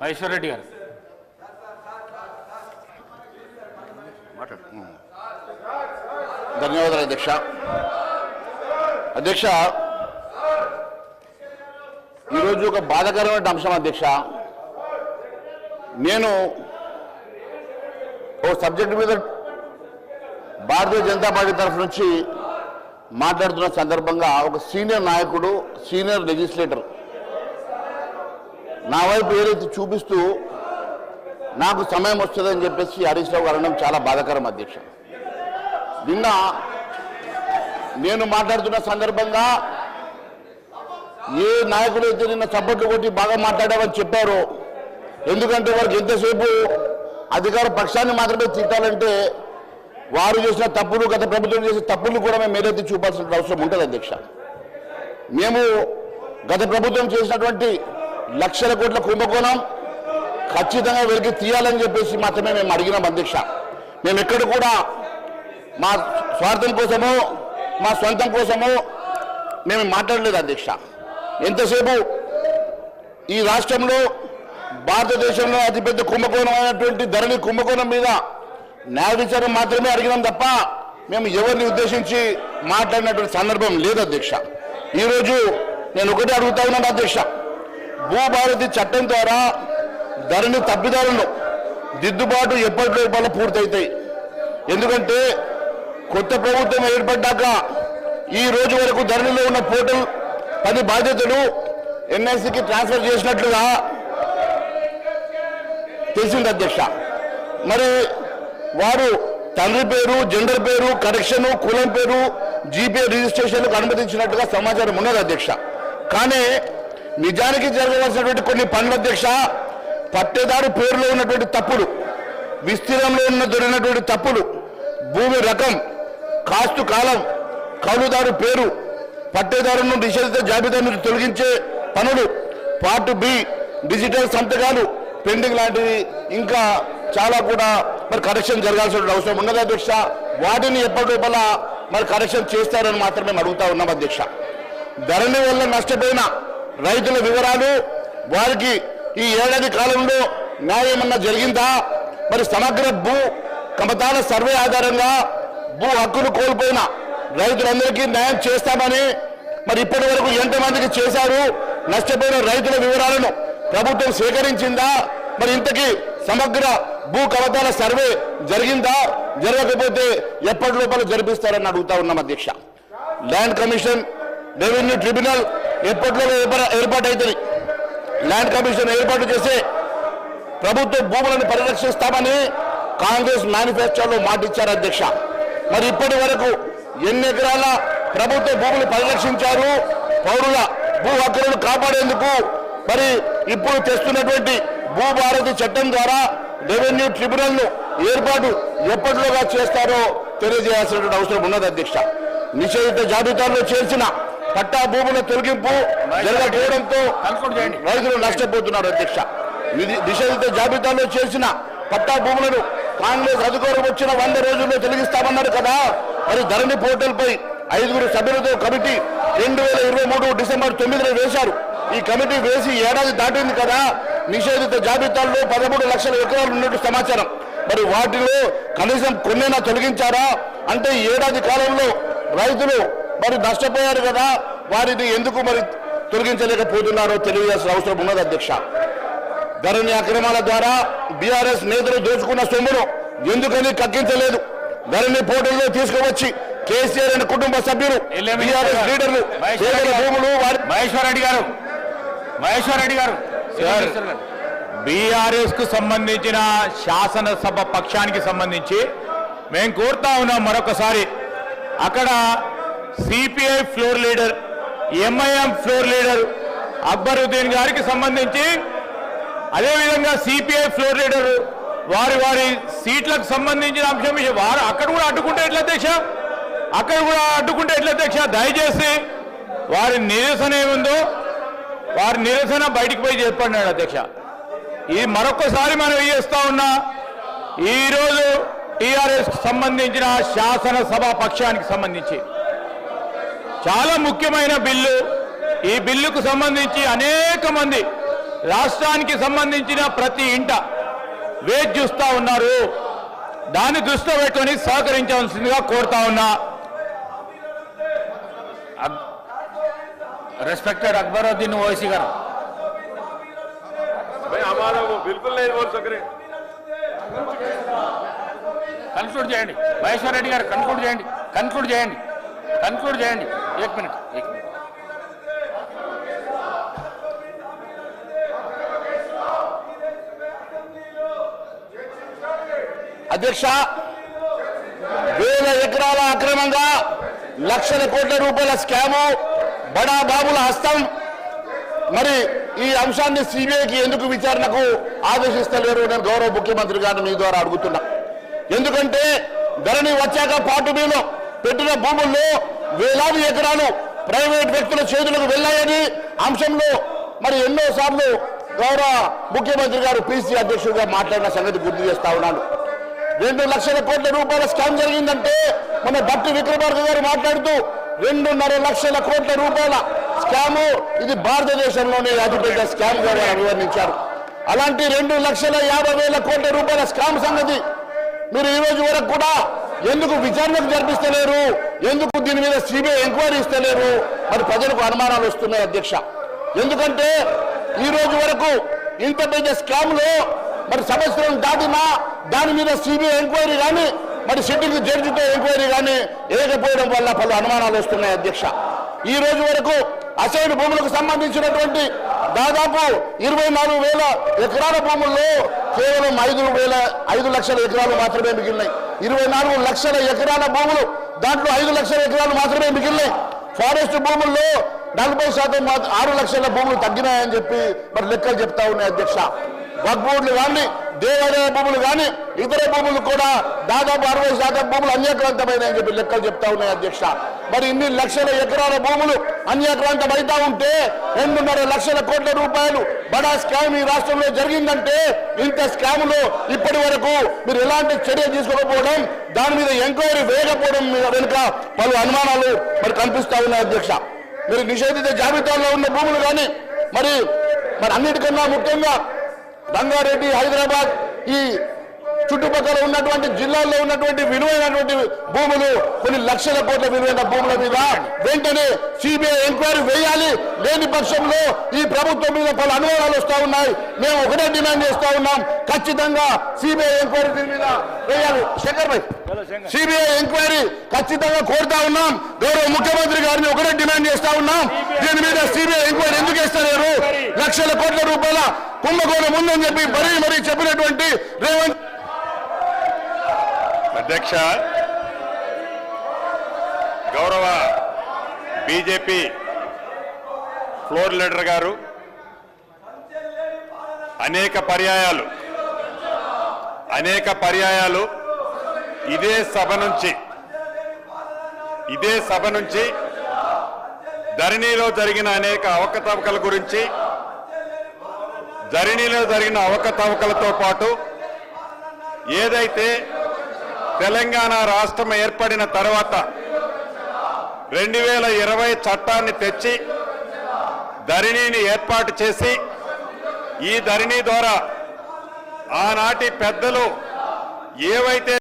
మహేశ్వర్ రెడ్డి గారు ధన్యవాదాలు అధ్యక్ష. అధ్యక్ష ఈరోజు ఒక బాధకరమైన అంశం అధ్యక్ష. నేను ఓ సబ్జెక్ట్ మీద భారతీయ జనతా పార్టీ తరఫు నుంచి మాట్లాడుతున్న సందర్భంగా ఒక సీనియర్ నాయకుడు సీనియర్ లెజిస్లేటర్. నా వైపు ఏదైతే చూపిస్తూ నాకు సమయం వస్తుందని చెప్పేసి హరీష్ రావు అనడం చాలా బాధాకరం అధ్యక్ష. నిన్న నేను మాట్లాడుతున్న సందర్భంగా ఏ నాయకుడు అయితే నిన్న చప్పట్లు కొట్టి బాగా మాట్లాడామని చెప్పారో ఎందుకంటే వారికి ఎంతసేపు అధికార పక్షాన్ని మాత్రమే తిట్టాలంటే వారు చేసిన తప్పులు గత ప్రభుత్వం చేసిన తప్పులు కూడా మేము ఏదైతే చూపాల్సిన అవసరం ఉంటుంది అధ్యక్ష. మేము గత ప్రభుత్వం చేసినటువంటి లక్షల కోట్ల కుంభకోణం ఖచ్చితంగా వెలికి తీయాలని చెప్పేసి మాత్రమే మేము అడిగినాం అధ్యక్ష. మేము ఎక్కడ కూడా మా స్వార్థం కోసమో మా సొంతం కోసమో మేము మాట్లాడలేదు అధ్యక్ష. ఎంతసేపు ఈ రాష్ట్రంలో భారతదేశంలో అతిపెద్ద కుంభకోణం అయినటువంటి ధరణి కుంభకోణం మీద న్యాయ విచారణ మాత్రమే అడిగినాం తప్ప మేము ఎవరిని ఉద్దేశించి మాట్లాడినటువంటి సందర్భం లేదు అధ్యక్ష. ఈరోజు నేను ఒకటే అడుగుతా ఉన్నాను అధ్యక్ష. భూభారతి చట్టం ద్వారా ధరణి తప్పిదాలను దిద్దుబాటు ఎప్పటి లోపల పూర్తవుతాయి. ఎందుకంటే కొత్త ప్రభుత్వం ఏర్పడ్డాక ఈ రోజు వరకు ధరణిలో ఉన్న పోర్టల్ పని బాధ్యతలు ఎన్ఐసికి ట్రాన్స్ఫర్ చేసినట్లుగా తెలిసింది అధ్యక్ష. మరి వారు తండ్రి పేరు జెండర్ పేరు కరెక్షన్ కులం పేరు జీపే రిజిస్ట్రేషన్కు అనుమతించినట్టుగా సమాచారం ఉన్నది అధ్యక్ష. కానీ నిజానికి జరగవలసినటువంటి కొన్ని పనులు అధ్యక్ష పట్టేదారు పేరులో ఉన్నటువంటి తప్పులు విస్తీర్ణంలో ఉన్న దొరికినటువంటి తప్పులు భూమి రకం కాస్తు కాలం కౌలుదారు పేరు పట్టేదారును నిషేధిత జాబితా నుంచి తొలగించే పనులు పార్ట్ బి డిజిటల్ సంతకాలు పెండింగ్ లాంటివి ఇంకా చాలా కూడా మరి కరెక్షన్ జరగాల్సిన అవసరం ఉన్నది అధ్యక్ష. వాటిని ఎప్పటి లోపల మరి కరెక్షన్ చేస్తారని మాత్రమే మేము అడుగుతా ఉన్నాం అధ్యక్ష. ధరణి వల్ల నష్టపోయిన రైతుల వివరాలు వారికి ఈ ఏడాది కాలంలో న్యాయమన్నా జరిగిందా? మరి సమగ్ర భూ కమతాల సర్వే ఆధారంగా భూ హక్కులు కోల్పోయిన రైతులందరికీ న్యాయం చేస్తామని మరి ఇప్పటి వరకు ఎంతమందికి చేశారు? నష్టపోయిన రైతుల వివరాలను ప్రభుత్వం సేకరించిందా? మరి ఇంతకీ సమగ్ర భూ కవతాల సర్వే జరిగిందా? జరగకపోతే ఎప్పటి లోపల జరిపిస్తారని అడుగుతా ఉన్నాం అధ్యక్ష. ల్యాండ్ కమిషన్ రెవెన్యూ ట్రిబ్యునల్ ఎప్పట్లో ఏర్పాటవుతుంది ల్యాండ్ కమిషన్ ఏర్పాటు చేసే ప్రభుత్వ భూములను పరిరక్షిస్తామని కాంగ్రెస్ మేనిఫెస్టోలో మాటిచ్చారు అధ్యక్ష. మరి ఇప్పటి వరకు ఎన్ని ఎకరాల ప్రభుత్వ భూములు పరిరక్షించారు? పౌరుల భూ హక్కులను కాపాడేందుకు మరి ఇప్పుడు తెస్తున్నటువంటి భూభారతి చట్టం ద్వారా రెవెన్యూ ట్రిబ్యునల్ను ఏర్పాటు ఎప్పటిలోగా చేస్తారో తెలియజేయాల్సినటువంటి అవసరం ఉన్నది అధ్యక్ష. నిషేధిత జాబితాలో చేర్చిన పట్టా భూముల తొలగింపు జరగకపోవడంతో రైతులు నష్టపోతున్నారు అధ్యక్ష. నిషేధిత జాబితాలో చేర్చిన పట్టా భూములను కాంగ్రెస్ అధికారం వచ్చిన వంద రోజుల్లో తొలగిస్తామన్నారు కదా. మరి ధరణి పోర్టల్ పై ఐదుగురు సభ్యులతో కమిటీ రెండు వేల ఇరవై మూడు డిసెంబర్ తొమ్మిదిన వేశారు. ఈ కమిటీ వేసి ఏడాది దాటింది కదా. నిషేధిత జాబితాల్లో పదమూడు లక్షల ఎకరాలు ఉన్నట్టు సమాచారం. మరి వాటిలో కనీసం కొన్నైనా తొలగించారా? అంటే ఏడాది కాలంలో రైతులు మరి నష్టపోయారు కదా వారిని ఎందుకు మరి తొలగించలేకపోతున్నారో తెలియజేయాల్సిన అవసరం ఉన్నది అధ్యక్ష. ధరణి అక్రమాల ద్వారా బీఆర్ఎస్ నేతలు దోచుకున్న సొమ్మును ఎందుకని కక్కించలేదు? ధరణి పోర్టల్లో తీసుకువచ్చి కేసీఆర్ అండ్ కుటుంబ సభ్యులు లీడర్లు. భూములు వారి మహేశ్వర్ రెడ్డి గారు. మహేశ్వర్ రెడ్డి గారు. బీఆర్ఎస్కు సంబంధించిన శాసనసభ పక్షానికి సంబంధించి మేము కోరుతా ఉన్నాం మరొకసారి. అక్కడ CPI floor leader MIM floor leader Akbaruddin గారికి సంబంధించి అదేవిధంగా సిపిఐ ఫ్లోర్ లీడర్ వారి వారి సీట్లకు సంబంధించిన అంశం వారు అక్కడ కూడా అడ్డుకుంటే ఎట్లా అధ్యక్ష? అక్కడ కూడా అడ్డుకుంటే ఎట్లా అధ్యక్ష? దయచేసి వారి నిరసన ఏముందో వారి నిరసన బయటికి పోయి చెప్పన్నాడు అధ్యక్ష. ఇది మరొకసారి మనం చేస్తా ఉన్నా ఈరోజు టీఆర్ఎస్ సంబంధించిన శాసనసభ పక్షానికి సంబంధించి చాలా ముఖ్యమైన బిల్లు ఈ బిల్లుకు సంబంధించి అనేక మంది రాష్ట్రానికి సంబంధించిన ప్రతి ఇంట వేచి చూస్తూ ఉన్నారు. దాన్ని దృష్టిలో పెట్టుకొని సహకరించవలసిందిగా కోరుతా ఉన్నా. రెస్పెక్టెడ్ అక్బరుద్దీన్ ఓవైసీ గారు भाई हमारा वो बिल्कुल नहीं बोल सक रहे కన్క్లూడ్ చేయండి మహేశ్వర్ రెడ్డి గారు కన్క్లూడ్ చేయండి కన్క్లూడ్ చేయండి కన్క్లూడ్ చేయండి ఏక్ మినిట్ ఏక్ మినిట్ అధ్యక్ష వేల ఎకరాల అక్రమంగా లక్షల కోట్ల రూపాయల స్కాము బడా బాబుల హస్తం. మరి ఈ అంశాన్ని సిబిఐకి ఎందుకు విచారణకు ఆదేశిస్తలేరు నేను గౌరవ ముఖ్యమంత్రి గారిని మీ ద్వారా అడుగుతున్నా. ఎందుకంటే ధరణి వచ్చాక పాటు మీద పెట్టిన భూముల్లో వేలాది ఎకరాలు ప్రైవేట్ వ్యక్తుల చేతులకు వెళ్ళాయని అంశంలో మరి ఎన్నో సార్లు గౌరవ ముఖ్యమంత్రి గారు పిసి అధ్యక్షుడిగా మాట్లాడిన సంగతి గుర్తు చేస్తా ఉన్నాను. రెండు లక్షల కోట్ల రూపాయల స్కామ్ జరిగిందంటే మన భట్టి విక్రమార్క గారు మాట్లాడుతూ రెండున్నర లక్షల కోట్ల రూపాయల స్కాము. ఇది భారతదేశంలోనే అతిపెద్ద స్కామ్గా అభివర్ణించారు అలాంటి రెండు లక్షల యాభై వేల కోట్ల రూపాయల స్కామ్ సంగతి మీరు ఈ రోజు వరకు కూడా ఎందుకు విచారణకు జరిపిస్తలేరు? ఎందుకు దీని మీద సిబిఐ ఎంక్వైరీ ఇస్తలేరు? మరి ప్రజలకు అనుమానాలు వస్తున్నాయి అధ్యక్ష. ఎందుకంటే ఈ రోజు వరకు ఇంత పెద్ద స్కామ్లో మరి సంవత్సరం దాటినా దాని మీద సిబిఐ ఎంక్వైరీ కానీ మరి సిట్టింగ్ జడ్జితో ఎంక్వైరీ కానీ వేయకపోవడం వల్ల పలు అనుమానాలు వస్తున్నాయి అధ్యక్ష. ఈ రోజు వరకు అసైన్ భూములకు సంబంధించినటువంటి దాదాపు ఇరవై నాలుగు వేల ఎకరాల భూముల్లో కేవలం ఐదు వేల ఐదు లక్షల ఎకరాలు మాత్రమే మిగిలినాయి. ఇరవై నాలుగు లక్షల ఎకరాల భూములు దాంట్లో ఐదు లక్షల ఎకరాలు మాత్రమే మిగిలినాయి. ఫారెస్ట్ భూముల్లో నలభై శాతం ఆరు లక్షల భూములు తగ్గినాయని చెప్పి మరి లెక్కలు చెప్తా ఉన్నాయి అధ్యక్ష. వగ్బోర్డులు కానీ దేవాలయ భూములు కానీ ఇతర భూములు కూడా దాదాపు అరవై శాతం భూములు అన్యాక్రాంతమైనాయని చెప్పి లెక్కలు చెప్తా ఉన్నాయి అధ్యక్ష. మరి ఇన్ని లక్షల ఎకరాల భూములు అన్యాక్రాంతం అవుతా ఉంటే రెండున్నర లక్షల కోట్ల రూపాయలు బడా స్కామ్ ఈ రాష్ట్రంలో జరిగిందంటే ఇంత స్కాములో ఇప్పటి వరకు మీరు ఎలాంటి చర్య తీసుకోకపోవడం దాని మీద ఎంక్వైరీ వేయకపోవడం మీద వెనుక పలు అనుమానాలు మరి కనిపిస్తా ఉన్నాయి అధ్యక్ష. మీరు నిషేధిత జాబితాలో ఉన్న భూములు కానీ మరి మరి అన్నిటికన్నా ముఖ్యంగా రంగారెడ్డి హైదరాబాద్ ఈ చుట్టుపక్కల ఉన్నటువంటి జిల్లాల్లో ఉన్నటువంటి విలువైనటువంటి భూములు కొన్ని లక్షల కోట్ల విలువైన భూముల మీద వెంటనే సిబిఐ ఎంక్వైరీ వేయాలి. లేని పక్షంలో ఈ ప్రభుత్వం మీద పలు అనుమానాలు వస్తూ ఉన్నాయి. మేము ఒకటే డిమాండ్ చేస్తూ ఉన్నాం. ఖచ్చితంగా సిబిఐ ఎంక్వైరీ దీని మీద వేయాలి. శంకర్ భాయ్ సిబిఐ ఎంక్వైరీ ఖచ్చితంగా కోరుతా ఉన్నాం. గౌరవ ముఖ్యమంత్రి గారిని ఒకటే డిమాండ్ చేస్తా ఉన్నాం. దీని మీద సిబిఐ ఎంక్వైరీ ఎందుకు ఇస్తలేరు లక్షల కోట్ల రూపాయల కుంభకోణం ఉందని చెప్పి మరీ మరీ చెప్పినటువంటి రేవంత్ అధ్యక్ష గౌరవ బీజేపీ ఫ్లోర్ లీడర్ గారు అనేక పర్యాయాలు అనేక పర్యాయాలు ఇదే సభ నుంచి ఇదే సభ నుంచి ధరణిలో జరిగిన అనేక అవకతవకల గురించి ధరణిలో జరిగిన అవకతవకలతో పాటు ఏదైతే తెలంగాణ రాష్ట్రం ఏర్పడిన తర్వాత రెండు వేల ఇరవై చట్టాన్ని తెచ్చి ధరణిని ఏర్పాటు చేసి ఈ ధరణి ద్వారా ఆనాటి పెద్దలు ఏవైతే